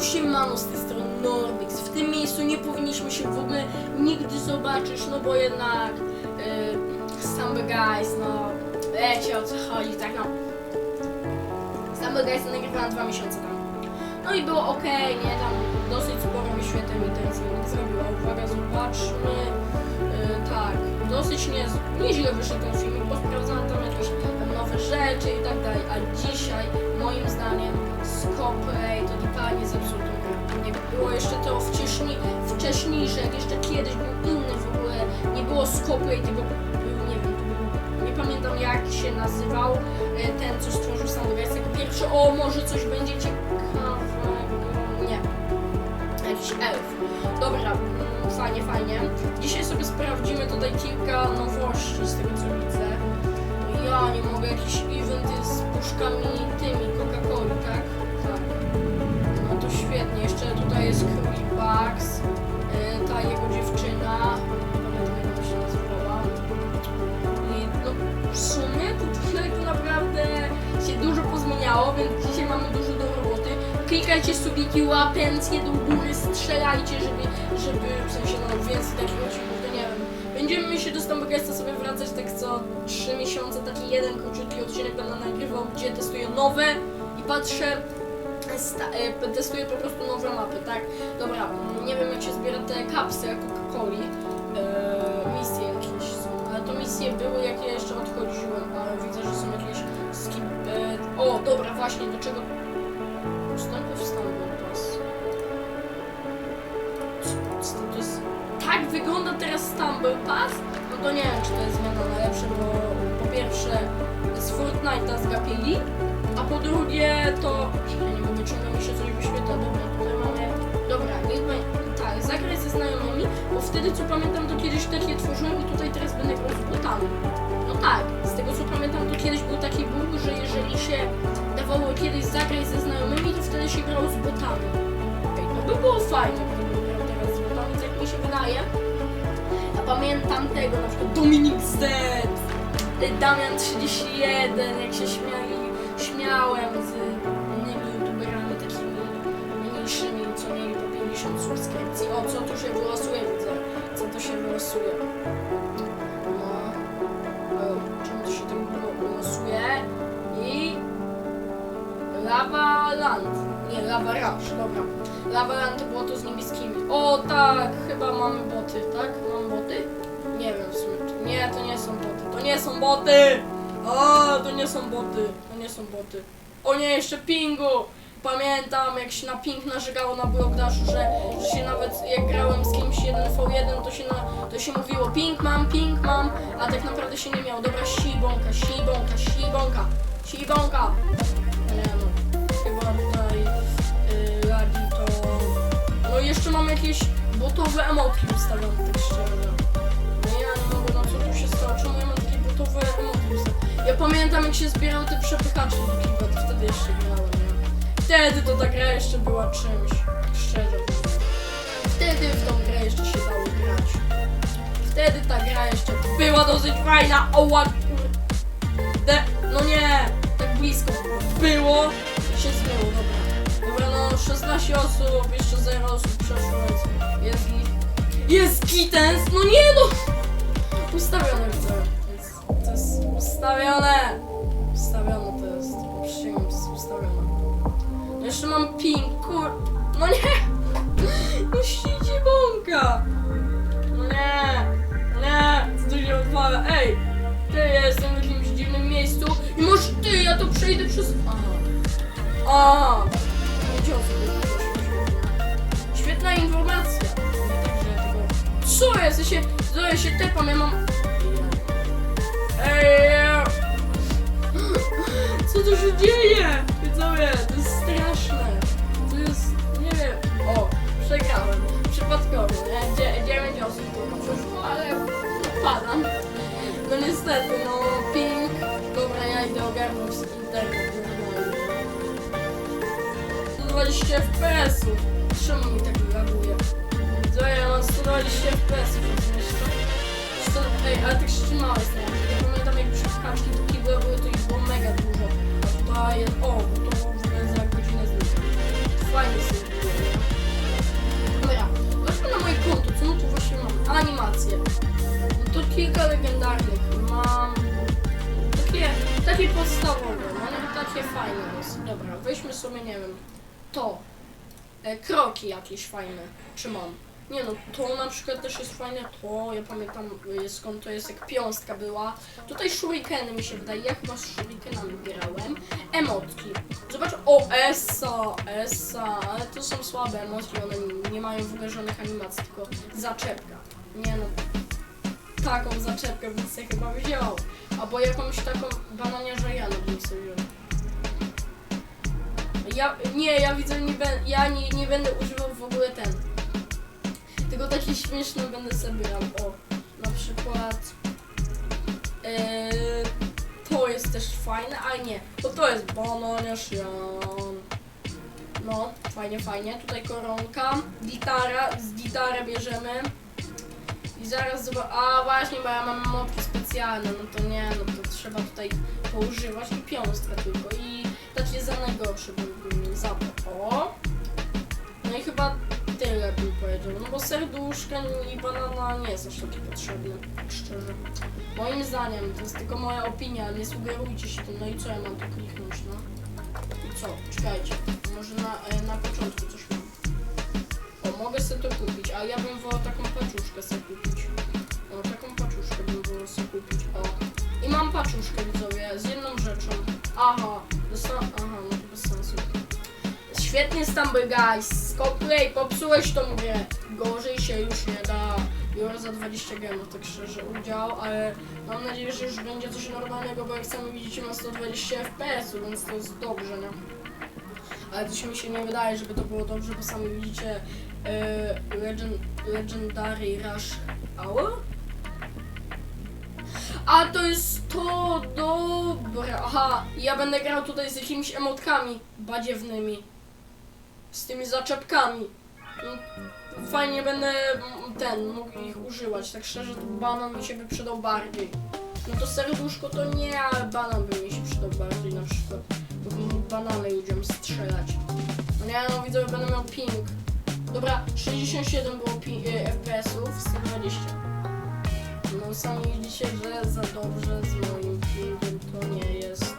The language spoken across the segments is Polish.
No siemano z tej strony Norbix. W tym miejscu nie powinniśmy się w ogóle nigdy zobaczyć, no bo jednak yy, Stumble Guys, no wiecie o co chodzi, tak no. Stumble Guys nagrywałem dwa miesiące temu. No i było ok, nie, tam dosyć sporo wyświetleń i filmik zrobiła. Uwaga, zobaczmy. Yy, tak, dosyć nie, nieźle wyszedł ten filmik, bo sprawdzałem tam jakieś tam nowe rzeczy i tak dalej, a dzisiaj moim zdaniem Scope to zepsutą grę. Nie było jeszcze to wcześniej, wcześniejsze, jak jeszcze kiedyś był inny w ogóle, nie było Scope, tylko był, nie wiem, był, nie pamiętam jak się nazywał e, ten, co stworzył Guys, jako pierwszy, o może coś będzie ciekawego, nie, jakiś elf. Dobra, mm, fajnie, fajnie. Dzisiaj sobie sprawdzimy tutaj kilka nowości z tego co widzę. Ja nie mogę, jakiś event z puszkami tymi Coca-Coli, tak? Świetnie. Jeszcze tutaj jest Królik Bugs, yy, ta jego dziewczyna, pamiętam jak ona się nazywała. I no w sumie to naprawdę się dużo pozmieniało, więc dzisiaj mamy dużo do roboty. Klikajcie subiki, łapencje do góry, strzelajcie, żeby, żeby w sensie no więcej takich odcinków, to nie wiem. Będziemy się do Stumblegasta sobie wracać tak co 3 miesiące, taki jeden króciutki odcinek będę nagrywał, gdzie testuję nowe i patrzę, testuję po prostu nowe mapy, tak? Dobra, mm, nie wiem jak się zbiera te kapsy Coca-Coli, e, misje jakieś są, ale to misje były jak ja jeszcze odchodziłem, ale widzę, że są jakieś skip... E, o, dobra, właśnie, do czego... Ustępy w co to jest... Tak wygląda teraz Stumble Pass? No to nie wiem, czy to jest zmiana na lepsze, bo po pierwsze z Fortnite'a zgapili, a po drugie to... Ja nie mogę, ciągle mi się coś wyświetla. Dobra, tutaj mamy... Dobra, niech będzie... Tak, zagraj ze znajomymi, bo wtedy co pamiętam to kiedyś takie tworzyłem i tutaj teraz będę grał z botami. No tak, z tego co pamiętam to kiedyś był taki bóg, że jeżeli się dawało kiedyś zagrać ze znajomymi, to wtedy się grało z botami. Okej, to by było fajne, gdyby grał teraz z botami, tak mi się wydaje. Ja pamiętam tego, na przykład Dominik Z, Damian 31, jak się śmiali, śmiałem z mniejszymi, co mieli po 50 subskrypcji. O, co tu się wylosuje, widzę. Co tu się wylosuje. No. O, czemu to się tak wylosuje? I... Lava Land. Nie, Lava Rush, dobra. Lava Land to było to z niebieskimi. O tak, chyba mamy boty, tak? Mam boty? Nie wiem w sumie. Nie, to nie są boty. To nie są boty! O, to nie są boty. To nie są boty. O nie, jeszcze pingu! Pamiętam, jak się na ping narzekało na Blockdashu, że, że się nawet jak grałem z kimś 1v1, to się, na, to się mówiło ping mam, ping mam, a tak naprawdę się nie miało. Dobra, sibonka, sibonka, sibonka, sibonka. Nie no, chyba tutaj yy, lagi to... No i jeszcze mam jakieś botowe emotki ustawione, tak szczerze. No ja nie mogę, no co tu się stało? Czemu ja mam takie botowe emotki ustawione? Ja pamiętam jak się zbierały te przepychacze do keyboard, wtedy jeszcze grałem? Wtedy to ta gra jeszcze była czymś, szczerze. Wtedy w tą grę jeszcze się dało grać. Wtedy ta gra jeszcze była dosyć fajna, oła kurde. No nie, tak blisko było się zmyło, dobra. Dobra, no 16 osób, jeszcze 0 osób przeszło, więc jest git. Jest gitens, no nie no! Ustawione widzę. To jest, ustawione. Ustawione to jest, jest ustawione. No jeszcze mam ping, kur... No nie! No siedzi bąka! No nie! Nie! Co tu się odwala? Ej! Ty, ja jestem w jakimś dziwnym miejscu i może ty, ja to przejdę przez... Aha. A! Świetna informacja. Nie. Co jest? Ja się... Co ja się tepam, ja mam... Ej! Co tu się dzieje? Widzowie, to To jest... nie wiem... O! Przegrałem. Przypadkowo, nie? Dzie- dziewięć osób tylko przeszło, ale padam. No niestety, no ping. Dobra, ja idę ogarnąć internet. normalnie. 120 FPS-ów. Czemu mi tak laguje? Co ja mam 120 FPS-ów jeszcze? Ej, ale tak nie? Ja pamiętam jak przepchaczki do kibla były, to ich było mega dużo. A tutaj. O, to fajnie sobie. Dobra, weźmy na moje konto, co no tu właśnie mam? Animacje. No to kilka legendarnych. Mam takie, takie podstawowe, no takie fajne jest. Dobra, weźmy sobie, nie wiem, to. E, kroki jakieś fajne, czy mam? Nie no, to na przykład też jest fajne, to ja pamiętam y, skąd to jest, jak piąstka była. Tutaj shurikeny mi się wydaje, jak chyba z shurikenami grałem. Emotki. Zobacz, o, Essa, Essa, ale to są słabe emotki, one nie- mają w ogóle żadnych animacji, tylko zaczepka. Nie no, taką zaczepkę bym sobie chyba wziął. Albo jakąś taką bananiarza Jana bym sobie wziął. Ja, nie, ja widzę, nie ben, ja nie, nie będę używał w ogóle ten. Tylko taki śmieszny będę sobie brał. O, na przykład. To jest też fajne, ale nie. To to jest bananiarz Jan. No, fajnie, fajnie. Tutaj koronka, gitara, z gitarę bierzemy. I zaraz zobacz. A właśnie, bo ja mam mopki specjalne, no to nie, no to trzeba tutaj poużywać i piąstkę tylko. I taki za najgorszy bym bym zabrał. O! No i chyba tyle bo serduszka i banana nie jest aż taki potrzebny, tak szczerze. Moim zdaniem, to jest tylko moja opinia, nie sugerujcie się tym. No i co ja mam tu kliknąć, no? I co? Czekajcie, może na, e, na początku coś mam. O, mogę sobie to kupić, a ja bym wolał taką paczuszkę sobie kupić. O, taką paczuszkę bym wolał sobie kupić, o. I mam paczuszkę, widzowie, z jedną rzeczą. Aha, dosta- aha, no to bez sensu. Świetnie Stumble Guys, Coplay, popsułeś tą grę. Gorzej się już nie da. Biorę za 20 gemów, tak szczerze, udział, ale mam nadzieję, że już będzie coś normalnego, bo jak sami widzicie ma 120 fps, więc to jest dobrze, nie? Ale się mi się nie wydaje, żeby to było dobrze, bo sami widzicie e, Legend, Legendary Rush Hour? A to jest to, dobra, aha, ja będę grał tutaj z jakimiś emotkami badziewnymi, z tymi zaczepkami. Mm, Fajnie będę ten, mógł ich używać, tak szczerze to banan mi się by przydał bardziej. No to serduszko to nie, ale banan by mi się przydał bardziej na przykład, bo banany ludziom strzelać. No nie, no widzę, że będę miał ping. Dobra, 67 było y, FPS-ów, 120. No sami widzicie, że za dobrze z moim pingiem to nie jest.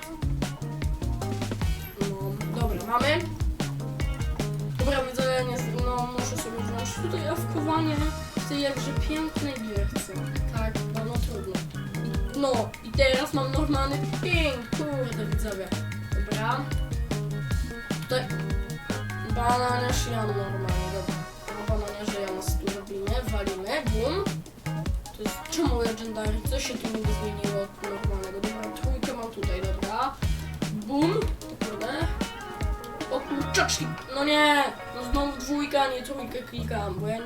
No, dobra, mamy. Tutaj awkowanie w tej jakże pięknej gierce. Tak, no, no trudno. No, i teraz mam normalny ping, kurde widzowie. Dobra. Tutaj bananiarz Jan normalnie, dobra. Na bananiarze Jana tu robimy, walimy, bum. To jest czemu legendary? Co się tu niby zmieniło od normalnego? Dobra, trójkę mam tutaj, dobra. Bum. Kurde. O kurczaczki. No nie! No znowu dwójka, nie trójkę klikam, bo ja...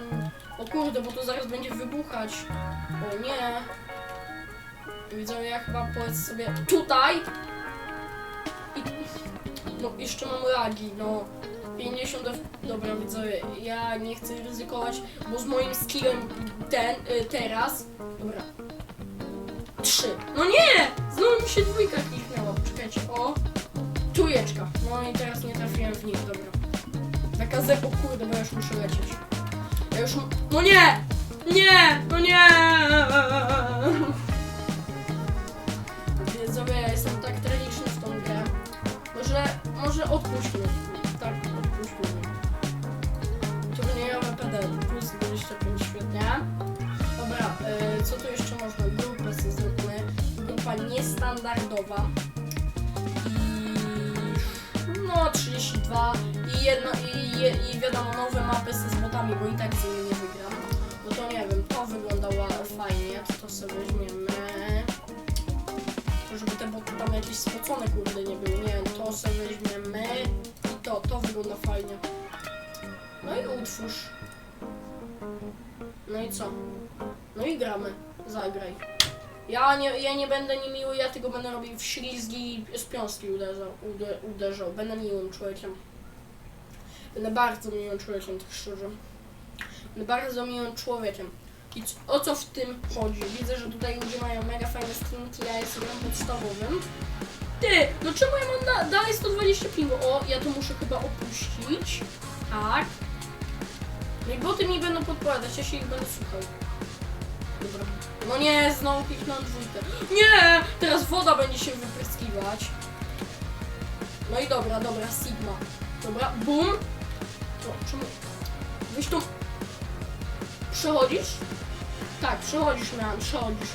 O kurde, bo to zaraz będzie wybuchać. O nie. Widzowie, ja chyba powiedz sobie tutaj. I... No, jeszcze mam lagi, no. 50 F... Dobra, widzowie, ja nie chcę ryzykować, bo z moim skillem ten, y, teraz... Dobra. Trzy. No nie! Znowu mi się dwójka kliknęła. Czekajcie, o. Trójeczka. No i teraz nie trafiłem w nich, dobra. Taka ze... O kurde, bo ja już muszę lecieć. Ja już... No nie! Nie! No nie! Widzowie, ja jestem tak tragiczny w tą grę. Może... Może odpuśćmy. Tak, odpuśćmy. Turniejowe PD plus 25, świetnie. Dobra, y, co tu jeszcze można? Grupę sobie zróbmy. Grupa niestandardowa. I no 32 i jedno i, i wiadomo nowe mapy z botami, bo i tak z nimi nie wygram. No to nie wiem, to wyglądało fajnie, to, to sobie weźmiemy. Żeby te boty tam jakieś spocone kurde nie były, nie wiem, to sobie weźmiemy. I to, to wygląda fajnie. No i utwórz. No i co? No i gramy. Zagraj. Ja nie, ja nie będę niemiły, ja tylko będę robił w ślizgi i z piąski uderzał, ude, uderzał. Będę miłym człowiekiem. Będę bardzo miłym człowiekiem, tak szczerze. Będę bardzo miłym człowiekiem. I o co w tym chodzi? Widzę, że tutaj ludzie mają mega fajne skrzynki, ja jestem na podstawowym. Ty, no czemu ja mam da dalej 120 pingu? O, ja to muszę chyba opuścić. Tak. No i boty mi będą podpowiadać, ja się ich będę słuchał. Dobra. No nie, znowu kliknąłem dwójkę. Nie! Teraz woda będzie się wypryskiwać. No i dobra, dobra, Sigma. Dobra, bum. O, czemu? Weź tu. Przechodzisz? Tak, przechodzisz miałem, przechodzisz.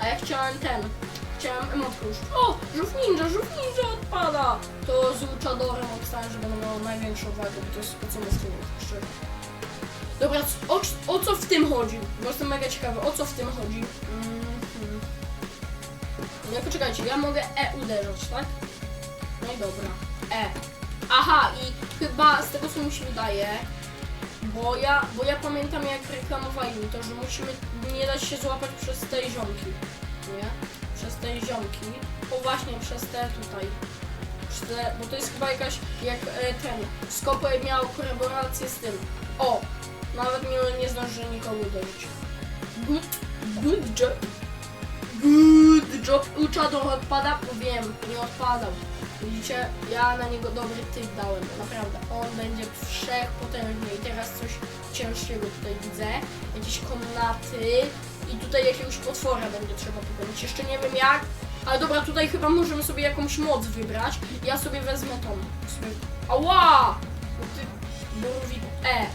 A ja chciałem ten. Chciałem emotkę już. O! Żółw ninja, żółw ninja odpada! To z Luchadorem obstałem, że będę miał największą wagę, bo to jest co my z tym szczerze. Dobra, o, o co w tym chodzi? Bo jestem mega ciekawy, o co w tym chodzi? Mhm. Nie, poczekajcie, ja mogę E uderzać, tak? No i dobra. E. Aha, i chyba z tego co mi się wydaje, bo ja, bo ja pamiętam jak reklamowali to, że musimy nie dać się złapać przez te ziomki. Nie? Przez te ziomki. O właśnie, przez te tutaj. Przez te, bo to jest chyba jakaś, jak e, ten, Skopę miał kolaborację z tym. O! Nawet nie, nie zdąży nikogo uderzyć. Good, good job. Good job. Odpada? No wiem, nie odpadał. Widzicie, ja na niego dobry typ dałem, naprawdę. On będzie wszechpotężny i teraz coś ciężkiego tutaj widzę. Jakieś komnaty i tutaj jakiegoś potwora będzie trzeba pokonać. Jeszcze nie wiem jak, ale dobra, tutaj chyba możemy sobie jakąś moc wybrać. Ja sobie wezmę tą. Sobie... Ała! Bo ty, Borowik, E.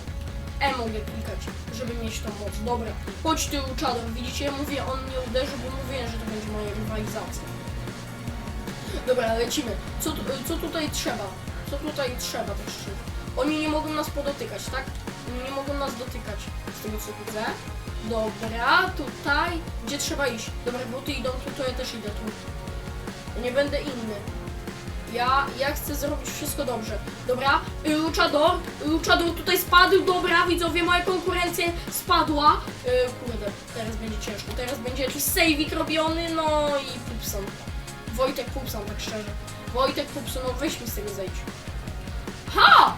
E mogę klikać, żeby mieć tą moc. Dobra, chodź ty Uczador, widzicie, mówię, on nie uderzy, bo mówiłem, że to będzie moja rywalizacja. Dobra, lecimy. Co, co tutaj trzeba? Co tutaj trzeba też? Oni nie mogą nas podotykać, tak? Nie mogą nas dotykać, z tego co widzę. Dobra, tutaj, gdzie trzeba iść? Dobra, bo ty idą tu, to ja też idę tu. Nie będę inny. Ja, ja chcę zrobić wszystko dobrze. Dobra, Luchador, Luchador tutaj spadł, dobra, widzowie, moja konkurencja spadła. Yy, kurde, teraz będzie ciężko, teraz będzie jakiś saveik robiony, no i Pupson. Wojtek Pupson, tak szczerze. Wojtek Pupson, no weź mi z tego zejdź. Ha!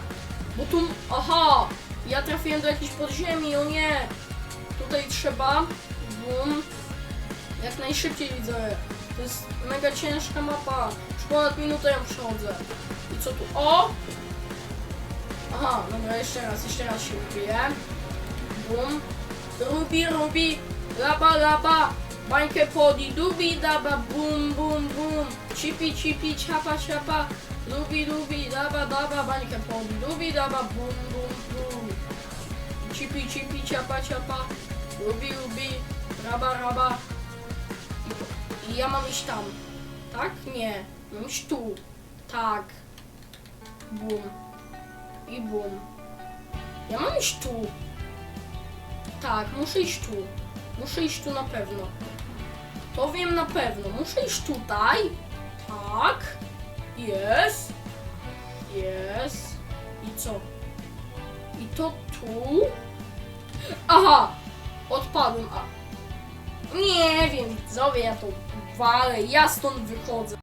Bo tu, aha, ja trafiłem do jakiejś podziemi, o nie. Tutaj trzeba, bum, jak najszybciej widzę. To jest mega ciężka mapa. Już ponad minutę ją przechodzę. I co tu? O! Aha, dobra, jeszcze raz, jeszcze raz się wbiję. Bum. Rubi, rubi, laba, laba. Bańkę podi, dubi, daba, bum, bum, bum. Cipi, cipi, ciapa, ciapa. Lubi, lubi, daba, daba, bańkę podi, dubi, daba, bum, bum, bum. Cipi, cipi, ciapa, ciapa. Lubi, lubi, raba, raba. I ja mam iść tam. Tak? Nie. Mam iść tu. Tak. Bum. I bum. Ja mam iść tu. Tak, muszę iść tu. Muszę iść tu na pewno. To wiem na pewno. Muszę iść tutaj. Tak. Jest. Jest. I co? I to tu. Aha! Odpadłem. A. Nie wiem, widzowie, ja to walę. Ja stąd wychodzę.